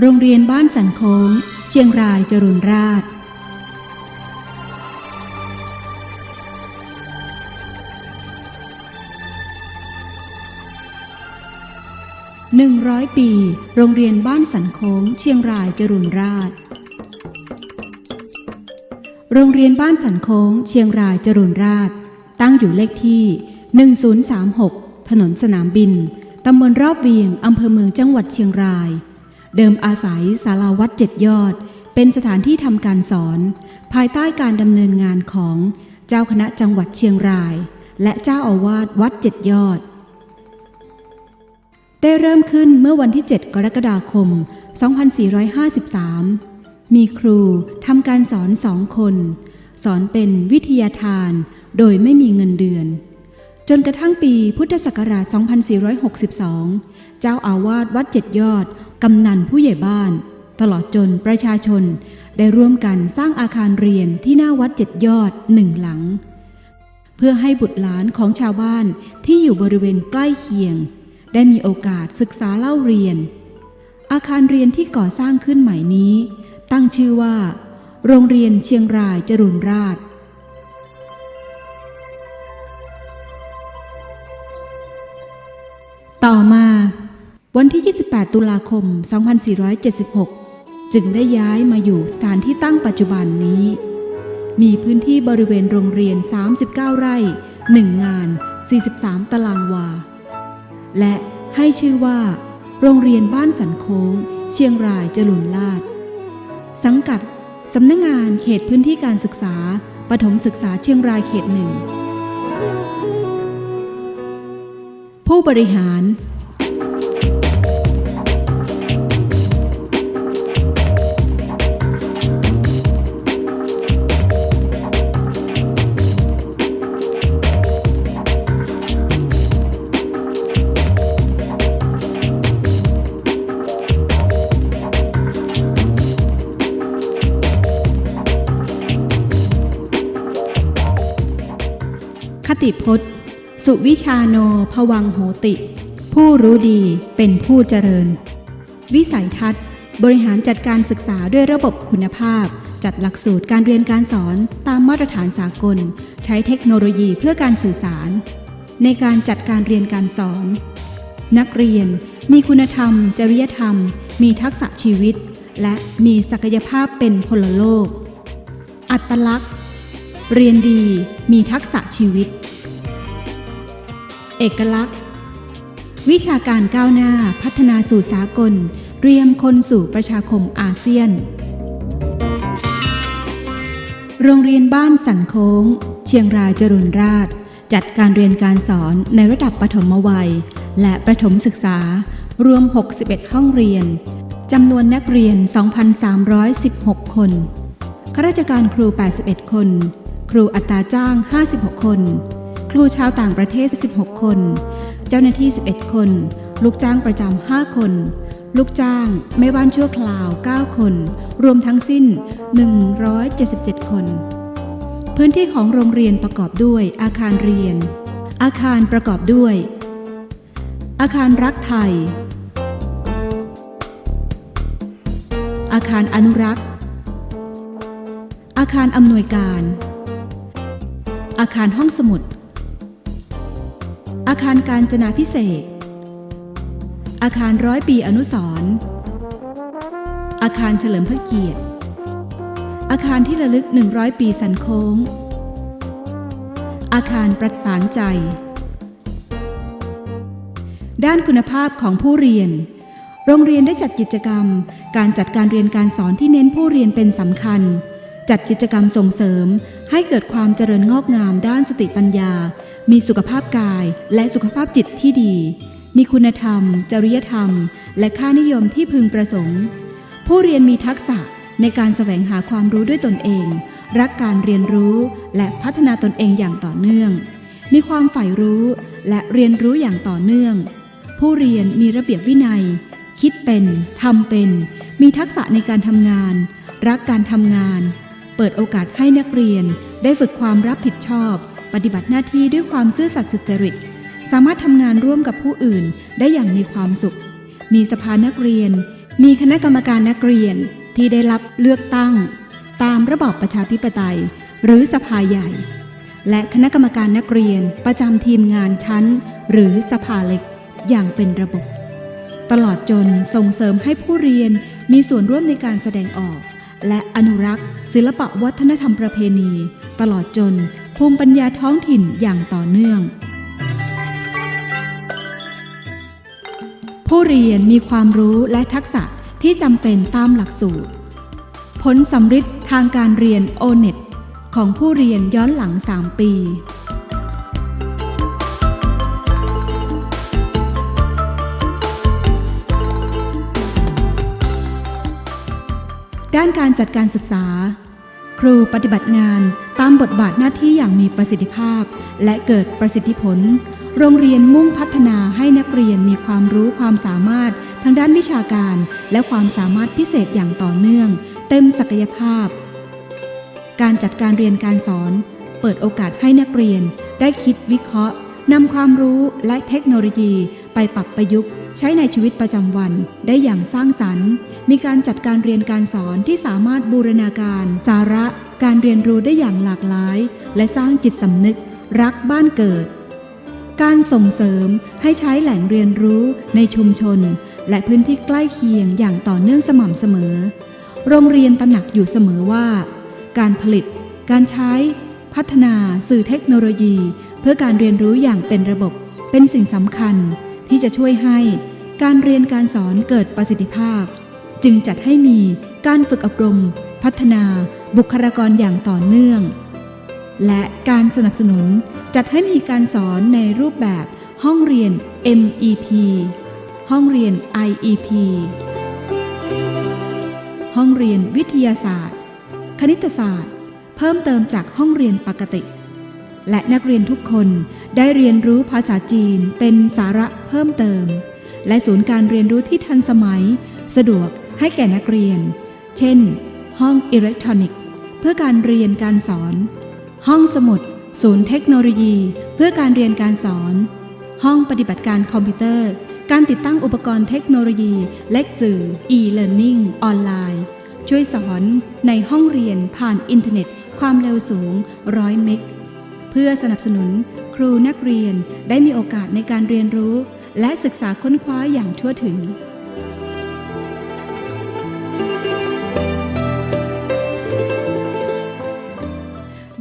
โรงเรียนบ้านสันโค้ง เชียงรายจรุนราช งร้อยปี โรงเรียนบ้านสันโค้ง เชียงรายจรุนราษฎร์โรงเรียนบ้านสันโค้ง เชียงรายจรุนราษฎร์ตั้งอยู่เลขที่ 1036 ถนนสนามบิน ตำบลรอบเวียง อำเภอเมืองจังหวัดเชียงราย เดิมอาศัยศาลาวัดเจ็ดยอด เป็นสถานที่ทำการสอน ภายใต้การดำเนินงานของเจ้าคณะจังหวัดเชียงราย และเจ้าอาวาสวัดเจ็ดยอด ได้เริ่มขึ้นเมื่อวันที่ 7 กรกฎาคม 2453 มีครูทำการสอนสองคน สอนเป็นวิทยาทาน โดยไม่มีเงินเดือน จนกระทั่งปีพุทธศักราช 2462 เจ้าอาวาสวัดเจ็ดยอด กำนันผู้ใหญ่บ้าน ตลอดจนประชาชนได้ร่วมกันสร้างอาคารเรียนที่หน้าวัดเจ็ดยอดหนึ่งหลัง เพื่อให้บุตรหลานของชาวบ้านที่อยู่บริเวณใกล้เคียง ได้มีโอกาสศึกษาเล่าเรียน อาคารเรียนที่ก่อสร้างขึ้นใหม่นี้ ตั้งชื่อว่า โรงเรียนเชียงรายจรุนราษฎร์ต่อมาวันที่ 28 ตุลาคม 2476 จึงได้ย้ายมาอยู่สถานที่ตั้งปัจจุบันนี้ มีพื้นที่บริเวณโรงเรียน 39 ไร่ 1 งาน 43 ตารางวา และให้ชื่อว่า โรงเรียนบ้านสันโค้ง เชียงรายจรุนลาด สังกัดสำนักงงานเขตพื้นที่การศึกษา ปฐมศึกษาเชียงรายเขตหนึ่งผู้บริหาร ติพจน์ สุวิชาโนภวังโหติ ผู้รู้ดีเป็นผู้เจริญ วิสัยทัศน์ บริหารจัดการศึกษาด้วยระบบคุณภาพ จัดหลักสูตรการเรียนการสอนตามมาตรฐานสากล ใช้เทคโนโลยีเพื่อการสื่อสาร ในการจัดการเรียนการสอน นักเรียนมีคุณธรรม จริยธรรม มีทักษะชีวิต และมีศักยภาพเป็นพลโลก อัตลักษณ์ เรียนดีมีทักษะชีวิต เอกลักษณ์ วิชาการก้าวหน้าพัฒนาสู่สากลเตรียมคนสู่ประชาคมอาเซียน โรงเรียนบ้านสันโค้ง เชียงรายจรุนราษฎร์จัดการเรียนการสอนในระดับปฐมวัย และประถมศึกษารวม 61 ห้องเรียนจำนวนนักเรียน 2,316 คนข้าราชการครู 81 คน ครูอัตราจ้าง 56 คน ครูชาวต่างประเทศ 16 คน เจ้าหน้าที่ 11 คน ลูกจ้างประจำ 5 คน ลูกจ้างแม่บ้านชั่วคราว 9 คน รวมทั้งสิ้น 177 คน พื้นที่ของโรงเรียนประกอบด้วยอาคารเรียน อาคารประกอบด้วย อาคารรักไทย อาคารอนุรักษ์ อาคารอำนวยการอาคารห้องสมุด อาคารการจนาพิเศษ อาคารร้อยปีอนุสรณ์อาคารเฉลิมพระเกียรติ อาคารที่ระลึก 100 ปีสันโค้ง อาคารประสานใจ ด้านคุณภาพของผู้เรียน โรงเรียนได้จัดกิจกรรม การจัดการเรียนการสอนที่เน้นผู้เรียนเป็นสำคัญ จัดกิจกรรมส่งเสริมให้เกิดความเจริญงอกงามด้านสติปัญญา มีสุขภาพกายและสุขภาพจิตที่ดี มีคุณธรรม จริยธรรม และค่านิยมที่พึงประสงค์ ผู้เรียนมีทักษะในการแสวงหาความรู้ด้วยตนเอง รักการเรียนรู้และพัฒนาตนเองอย่างต่อเนื่อง มีความใฝ่รู้และเรียนรู้อย่างต่อเนื่อง ผู้เรียนมีระเบียบวินัย คิดเป็นทำเป็น มีทักษะในการทำงาน รักการทำงาน เปิดโอกาสให้นักเรียนได้ฝึกความรับผิดชอบ ปฏิบัติหน้าที่ด้วยความซื่อสัตย์สุจริต สามารถทำงานร่วมกับผู้อื่นได้อย่างมีความสุข มีสภานักเรียน มีคณะกรรมการนักเรียนที่ได้รับเลือกตั้ง ตามระบอบประชาธิปไตย หรือสภาใหญ่ และคณะกรรมการนักเรียนประจำทีมงานชั้น หรือสภาเล็กอย่างเป็นระบบ ตลอดจนส่งเสริมให้ผู้เรียนมีส่วนร่วมในการแสดงออก และอนุรักษ์ ศิลปวัฒนธรรมประเพณี ตลอดจน ภูมิปัญญาท้องถิ่นอย่างต่อเนื่อง ผู้เรียนมีความรู้และทักษะที่จำเป็นตามหลักสูตร ผลสำฤทธิ์ทางการเรียน o n e t ของผู้เรียนย้อนหลัง 3 ปี ด้านการจัดการศึกษา ครูปฏิบัติงานตามบทบาทหน้าที่อย่างมีประสิทธิภาพ และเกิดประสิทธิผล โรงเรียนมุ่งพัฒนาให้นักเรียนมีความรู้ความสามารถทางด้านวิชาการ และความสามารถพิเศษอย่างต่อเนื่อง เต็มศักยภาพ การจัดการเรียนการสอน เปิดโอกาสให้นักเรียน ได้คิดวิเคราะห์นำความรู้และเทคโนโลยีไปปรับประยุกต์ ใช้ในชีวิตประจำวันได้อย่างสร้างสรรค์ มีการจัดการเรียนการสอนที่สามารถบูรณาการ สาระการเรียนรู้ได้อย่างหลากหลาย และสร้างจิตสำนึก รักบ้านเกิด การส่งเสริมให้ใช้แหล่งเรียนรู้ในชุมชน และพื้นที่ใกล้เคียงอย่างต่อเนื่องสม่ำเสมอ โรงเรียนตระหนักอยู่เสมอว่า การผลิต การใช้ พัฒนาสื่อเทคโนโลยี เพื่อการเรียนรู้อย่างเป็นระบบ เป็นสิ่งสำคัญ ที่จะช่วยให้การเรียนการสอนเกิดประสิทธิภาพ จึงจัดให้มีการฝึกอบรม พัฒนาบุคลากรอย่างต่อเนื่อง และการสนับสนุนจัดให้มีการสอนในรูปแบบห้องเรียน MEP ห้องเรียน IEP ห้องเรียนวิทยาศาสตร์ คณิตศาสตร์ เพิ่มเติมจากห้องเรียนปกติ และนักเรียนทุกคนได้เรียนรู้ภาษาจีนเป็นสาระเพิ่มเติม และศูนย์การเรียนรู้ที่ทันสมัย สะดวก ให้แก่นักเรียน เช่น ห้องอิเล็กทรอนิกส์ เพื่อการเรียนการสอน ห้องสมุด ศูนย์เทคโนโลยี เพื่อการเรียนการสอน ห้องปฏิบัติการคอมพิวเตอร์ การติดตั้งอุปกรณ์เทคโนโลยี และสื่อ e-learning ออนไลน์ ช่วยสอนในห้องเรียนผ่านอินเทอร์เน็ต ความเร็วสูง 100 เมกเพื่อสนับสนุนครูนักเรียนได้มีโอกาสในการเรียนรู้ และศึกษาค้นคว้าอย่างทั่วถึง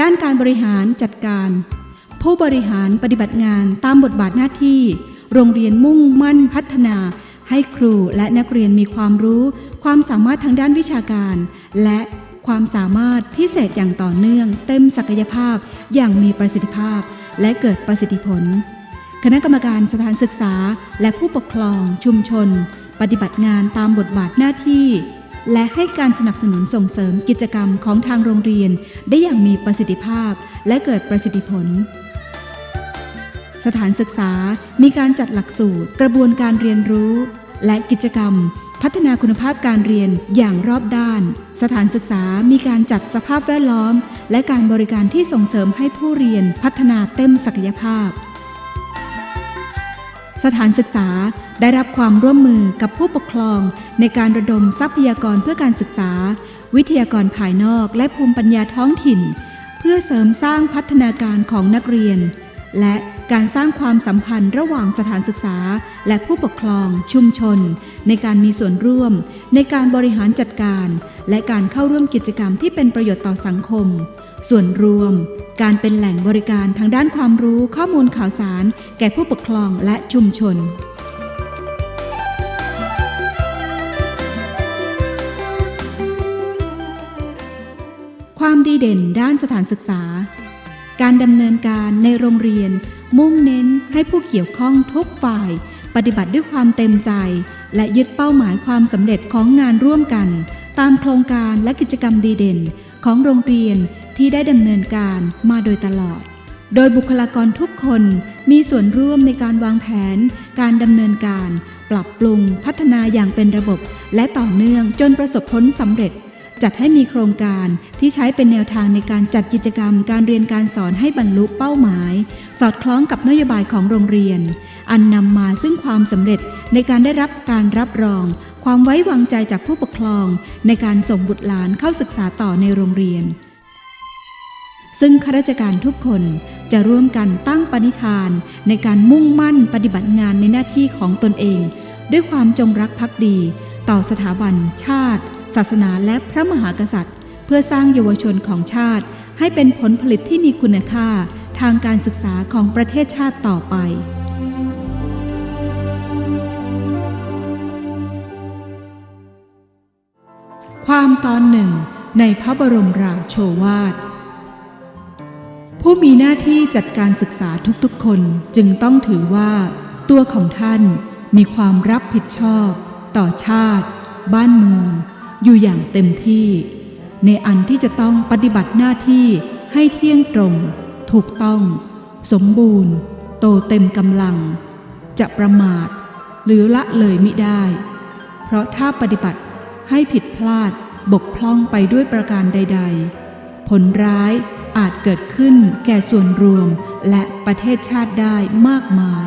ด้านการบริหารจัดการ ผู้บริหารปฏิบัติงานตามบทบาทหน้าที่ โรงเรียนมุ่งมั่นพัฒนา ให้ครูและนักเรียนมีความรู้ ความสามารถทางด้านวิชาการ และความสามารถพิเศษอย่างต่อเนื่อง เต็มศักยภาพอย่างมีประสิทธิภาพ และเกิดประสิทธิผล คณะกรรมการสถานศึกษา และผู้ปกครองชุมชน ปฏิบัติงานตามบทบาทหน้าที่ และให้การสนับสนุนส่งเสริมกิจกรรมของทางโรงเรียน ได้อย่างมีประสิทธิภาพและเกิดประสิทธิผล สถานศึกษามีการจัดหลักสูตร กระบวนการเรียนรู้ และกิจกรรม พัฒนาคุณภาพการเรียนอย่างรอบด้าน สถานศึกษามีการจัดสภาพแวดล้อม และการบริการที่ส่งเสริมให้ผู้เรียนพัฒนาเต็มศักยภาพ สถานศึกษาได้รับความร่วมมือกับผู้ปกครองในการระดมทรัพยากรเพื่อการศึกษา วิทยากรภายนอกและภูมิปัญญาท้องถิ่น เพื่อเสริมสร้างพัฒนาการของนักเรียน และการสร้างความสัมพันธ์ระหว่างสถานศึกษา และผู้ปกครองชุมชน ในการมีส่วนร่วม ในการบริหารจัดการ และการเข้าร่วมกิจกรรมที่เป็นประโยชน์ต่อสังคม ส่วนรวม การเป็นแหล่งบริการทางด้านความรู้ข้อมูลข่าวสาร แก่ผู้ปกครองและชุมชน ความดีเด่นด้านสถานศึกษา การดำเนินการในโรงเรียน มุ่งเน้นให้ผู้เกี่ยวข้องทุกฝ่าย ปฏิบัติด้วยความเต็มใจ และยึดเป้าหมายความสำเร็จของงานร่วมกัน ตามโครงการและกิจกรรมดีเด่นของโรงเรียน ที่ได้ดำเนินการมาโดยตลอด โดยบุคลากรทุกคนมีส่วนร่วมในการวางแผน การดำเนินการ ปรับปรุงพัฒนาอย่างเป็นระบบ และต่อเนื่องจนประสบผลสำเร็จ จัดให้มีโครงการที่ใช้เป็นแนวทางในการจัดกิจกรรม การเรียนการสอนให้บรรลุเป้าหมาย สอดคล้องกับนโยบายของโรงเรียน อันนำมาซึ่งความสำเร็จในการได้รับการรับรอง ความไว้วางใจจากผู้ปกครอง ในการส่งบุตรหลานเข้าศึกษาต่อในโรงเรียน ซึ่งข้าราชการทุกคนจะร่วมกันตั้งปณิธาน ในการมุ่งมั่นปฏิบัติงานในหน้าที่ของตนเอง ด้วยความจงรักภักดี ต่อสถาบัน ชาติ ศาสนาและพระมหากษัตริย์ เพื่อสร้างเยาวชนของชาติ ให้เป็นผลผลิตที่มีคุณค่าทางการศึกษาของประเทศชาติต่อไปความตอนหนึ่งในพระบรมราโชวาท ผู้มีหน้าที่จัดการศึกษาทุกๆ คนจึงต้องถือว่า ตัวของท่านมีความรับผิดชอบ ต่อชาติ บ้านเมือง อยู่อย่างเต็มที่ ในอันที่จะต้องปฏิบัติหน้าที่ให้เที่ยงตรง ถูกต้อง สมบูรณ์ โตเต็มกำลัง จะประมาท หรือละเลยมิได้ เพราะถ้าปฏิบัติให้ผิดพลาดบกพร่องไปด้วยประการใด ๆ ผลร้าย อาจเกิดขึ้นแก่ส่วนรวมและประเทศชาติได้มากมาย